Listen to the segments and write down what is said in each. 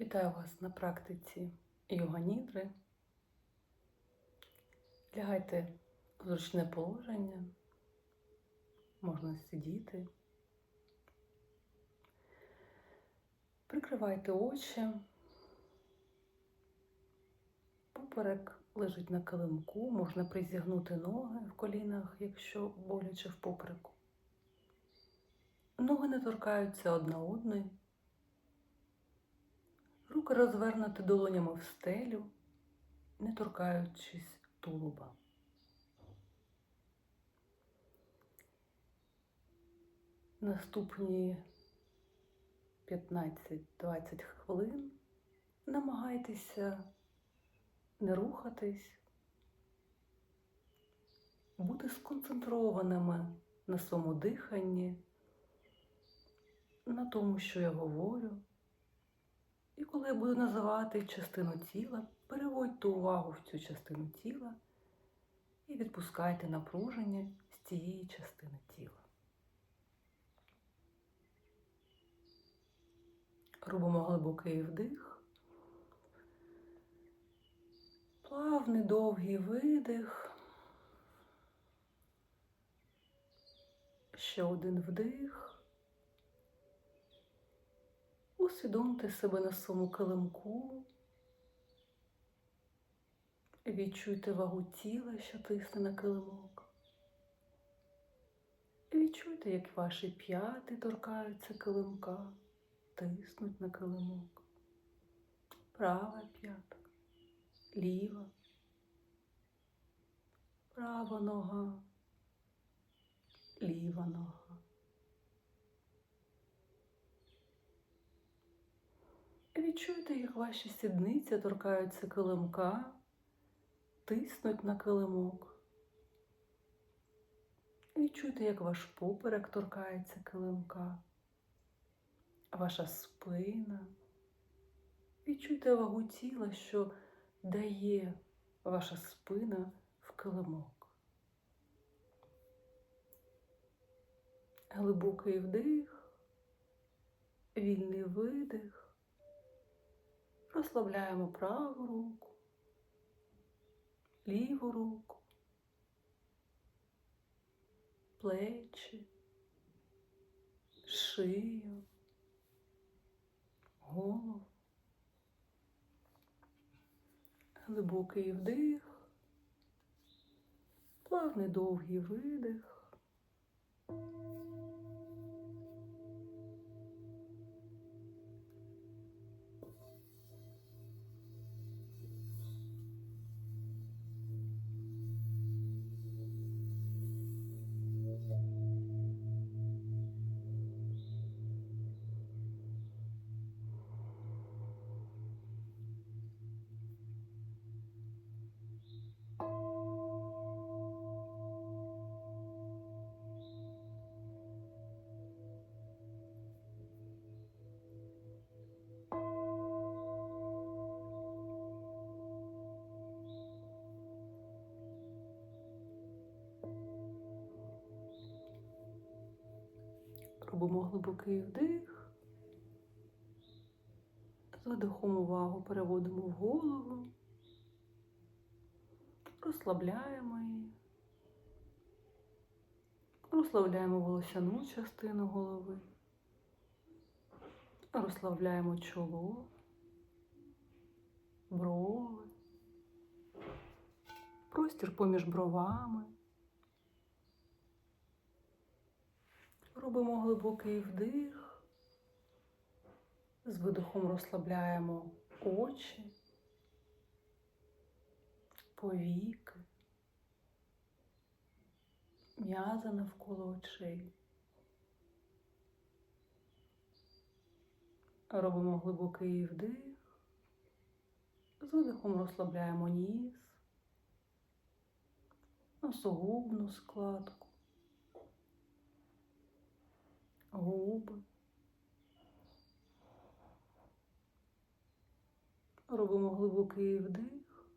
Вітаю вас на практиці йога-нідри. Лягайте в зручне положення, можна сидіти. Прикривайте очі. Поперек лежить на килимку, можна призігнути ноги в колінах, якщо боляче в попереку. Ноги не торкаються одна одної. Руки розвернути долонями в стелю, не торкаючись тулуба. Наступні 15-20 хвилин намагайтеся не рухатись, бути сконцентрованими на своєму диханні, на тому, що я говорю. І коли я буду називати частину тіла, переводьте увагу в цю частину тіла і відпускайте напруження з цієї частини тіла. Робимо глибокий вдих, плавний довгий видих. Ще один вдих. Усвідомте себе на своєму килимку. Відчуйте вагу тіла, що тисне на килимок. Відчуйте, як ваші п'яти торкаються килимка, тиснуть на килимок. Права п'ята, ліва, права нога, ліва нога. Відчуйте, як ваші сідниці торкаються килимка, тиснуть на килимок. Відчуйте, як ваш поперек торкається килимка, ваша спина. Відчуйте вагу тіла, що дає ваша спина в килимок. Глибокий вдих, вільний видих. Розслабляємо праву руку, ліву руку, плечі, шию, голову. Глибокий вдих, плавний довгий видих. Робимо глибокий вдих. З видихом увагу переводимо в голову, розслабляємо її, розслабляємо волосяну частину голови, розслабляємо чоло, брови, простір поміж бровами. Робимо глибокий вдих, з видихом розслабляємо очі, повіки, м'язи навколо очей. Робимо глибокий вдих, з видихом розслабляємо ніс, носогубну складку губи. Робимо глибокий вдих.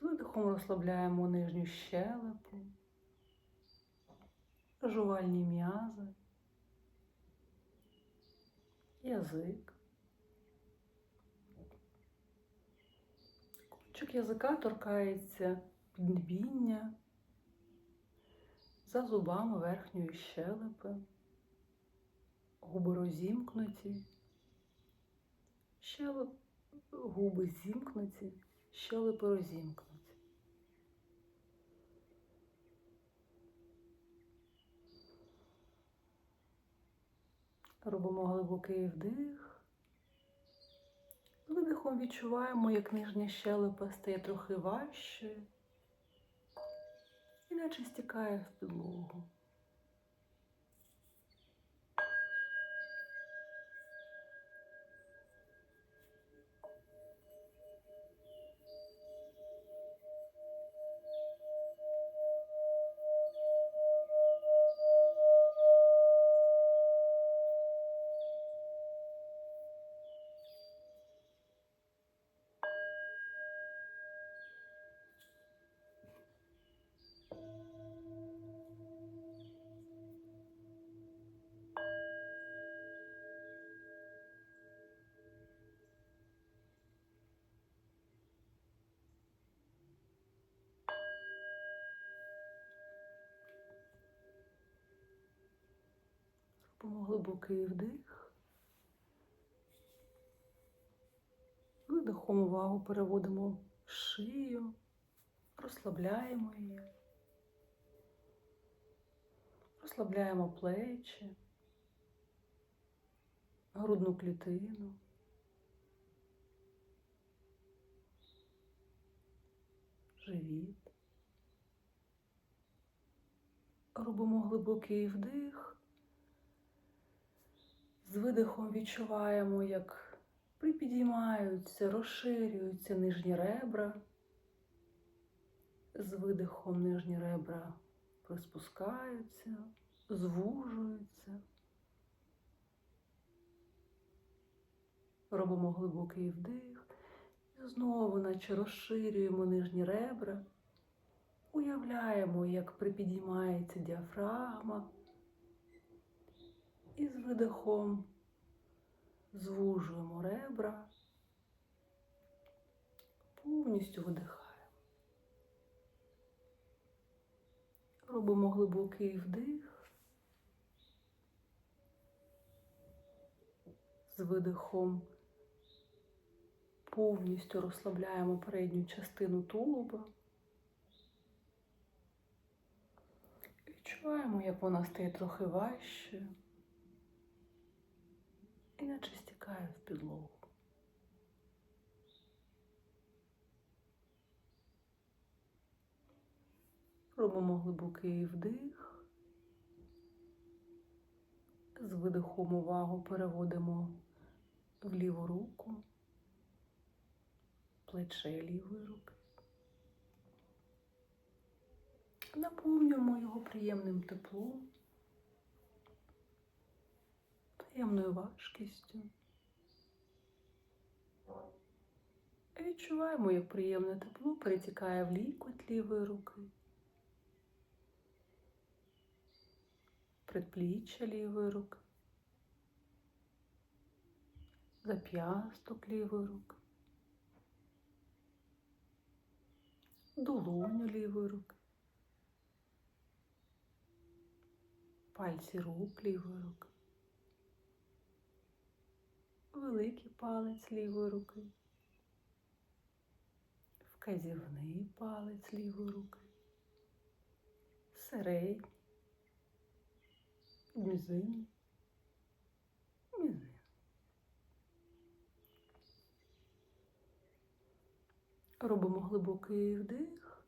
З видихом розслабляємо нижню щелепу, жувальні м'язи, язик. Кучок язика торкається підбіння за зубами верхньої щелепи, губи розімкнуті, щелеп, губи зімкнуті, щелепи розімкнуті. Робимо глибокий вдих. Видихом відчуваємо, як нижня щелепа стає трохи важчою, іначе стікає в підлогу. Робимо глибокий вдих. Видихом увагу переводимо в шию, розслабляємо її, розслабляємо плечі, грудну клітину. Живіт. Робимо глибокий вдих. З видихом відчуваємо, як припідіймаються, розширюються нижні ребра. З видихом нижні ребра приспускаються, звужуються. Робимо глибокий вдих і знову, наче розширюємо нижні ребра, уявляємо, як припідіймається діафрагма. І з видихом звужуємо ребра, повністю видихаємо. Робимо глибокий вдих. З видихом повністю розслабляємо передню частину тулуба. Відчуваємо, як вона стає трохи важчою. Іначе стікає в підлогу. Робимо глибокий вдих. З видихом увагу переводимо в ліву руку, плече лівої руки. Наповнюємо його приємним теплом приємною важкістю. Відчуваємо, як приємне тепло перетікає в лікоть лівої руки, предпліччя лівої руки, зап'ясток лівої руки, долоню лівої руки, пальці рук лівої руки великий палець лівої руки, вказівний палець лівої руки, середній, мізин, мізин. Робимо глибокий вдих.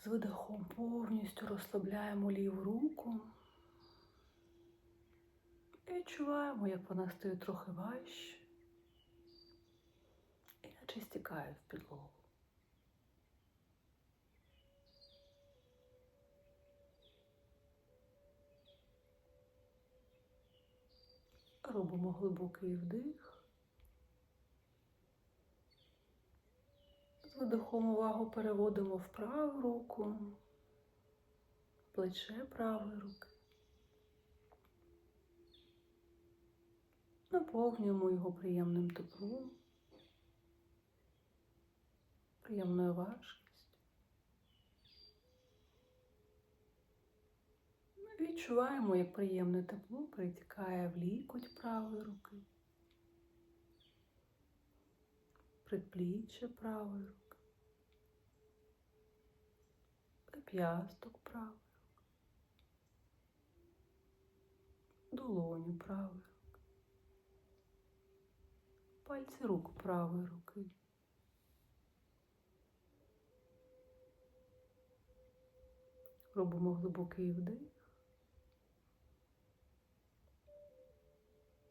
З видихом повністю розслабляємо ліву руку. І відчуваємо, як вона стає трохи важче, іначе стікає в підлогу. Робимо глибокий вдих. З видихом увагу переводимо в праву руку, плече правої руки. Наповнюємо його приємним теплом. приємною важкістю. Відчуваємо, як приємне тепло притікає в лікоть правої руки, предпліччя правої руки, зап'ясток правої руки, долоню правої пальці рук правої руки. Робимо глибокий вдих.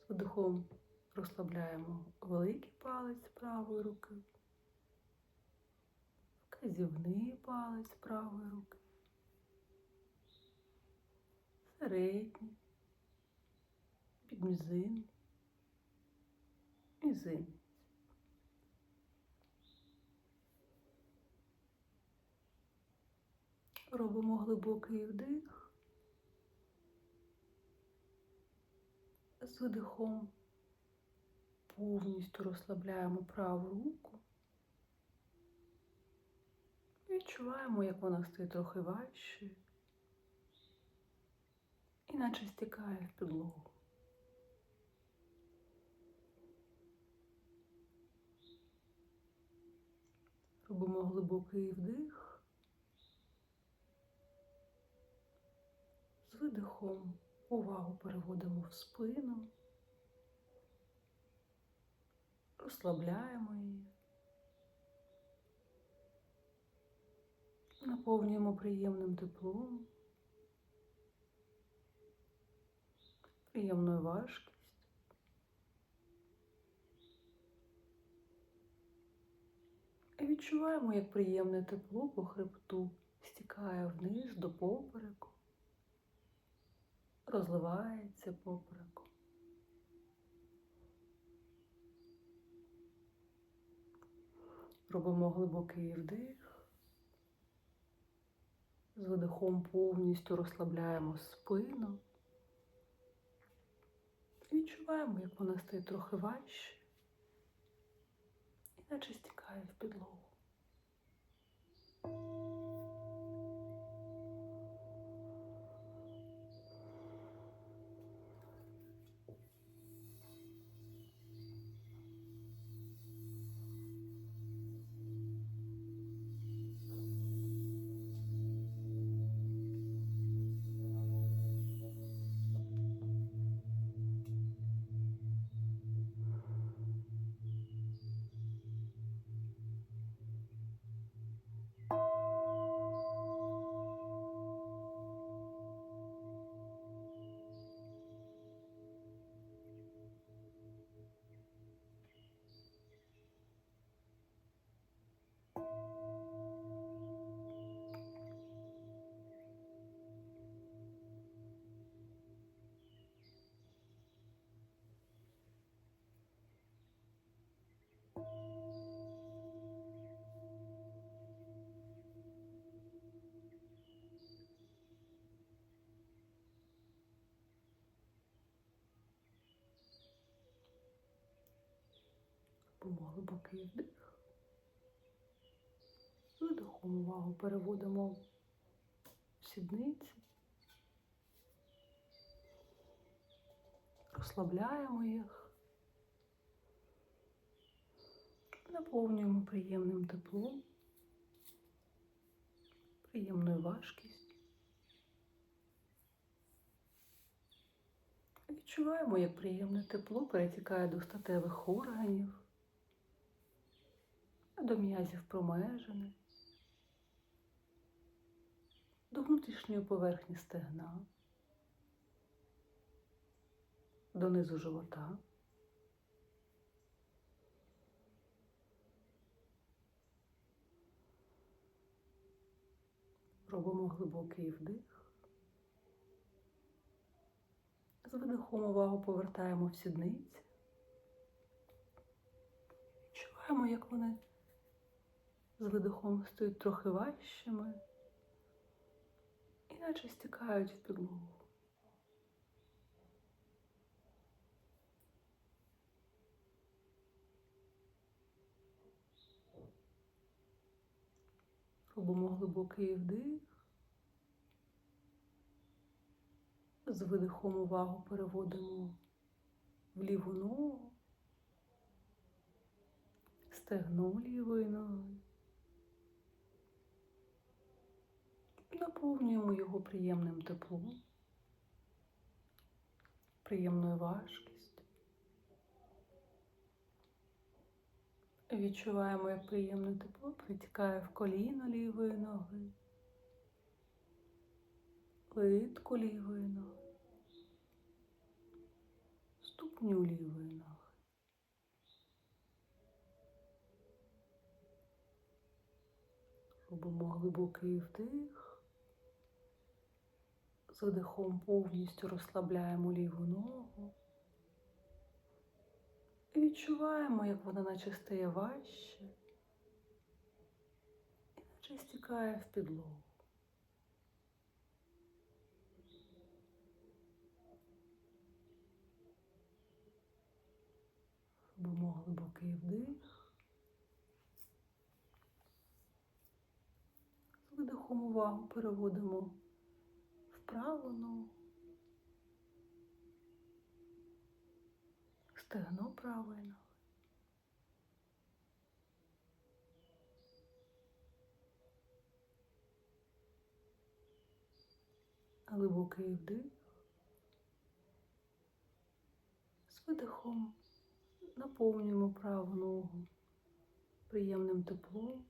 З вдихом розслабляємо великий палець правої руки, вказівний палець правої руки, середній, підмізинний, мізинець. Робимо глибокий вдих. З видихом повністю розслабляємо праву руку. Відчуваємо, як вона стає трохи важче, іначе стікає в підлогу. Робимо глибокий вдих. З видихом увагу переводимо в спину, розслабляємо її, наповнюємо приємним теплом, приємною важкістю. І відчуваємо, як приємне тепло по хребту стікає вниз до попереку розливається попереку. Робимо глибокий вдих. З видихом повністю розслабляємо спину. Відчуваємо, як вона стає трохи важче, іначе стікає в підлогу. Робимо глибокий вдих. Видихом увагу переводимо в сідниці. Розслабляємо їх. Наповнюємо приємним теплом, приємною важкістю. Відчуваємо, як приємне тепло перетікає до статевих органів до м'язів промежини, до внутрішньої поверхні стегна, до низу живота. Робимо глибокий вдих. З видихом увагу повертаємо в сідниці. Відчуваємо, як вони з видихом стають трохи важчими, іначе стікають в підлогу. Робимо глибокий вдих. З видихом увагу переводимо в ліву ногу, стегну лівої ноги. Наповнюємо його приємним теплом, приємною важкістю. Відчуваємо, як приємне тепло притікає в коліно лівої ноги, литку лівої ноги, ступню лівої ноги. Робимо глибокий вдих. З видихом повністю розслабляємо ліву ногу. І відчуваємо, як вона наче стає важче і наче стікає в підлогу. Робимо глибокий вдих. З видихом увагу переводимо праву ногу. Стегно правої ноги. Глибокий вдих. З видихом наповнюємо праву ногу приємним теплом.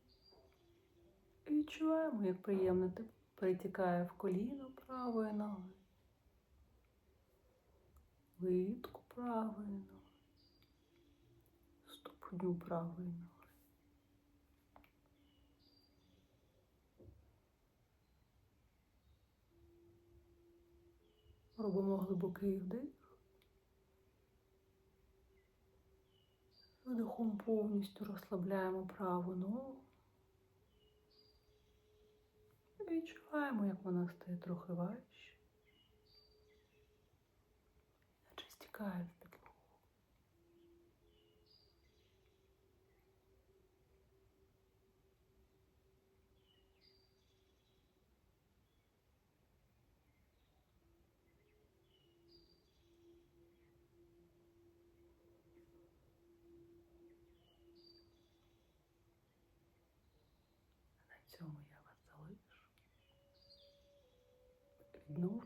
І відчуваємо, як приємне тепло перетікає в коліно правої ноги, литку правої ноги, ступню правої ноги. Робимо глибокий вдих. Видихом повністю розслабляємо праву ногу. Відчуваємо, як вона стає трохи важче. Наче стікає в підлогу. На цьому Entwicklung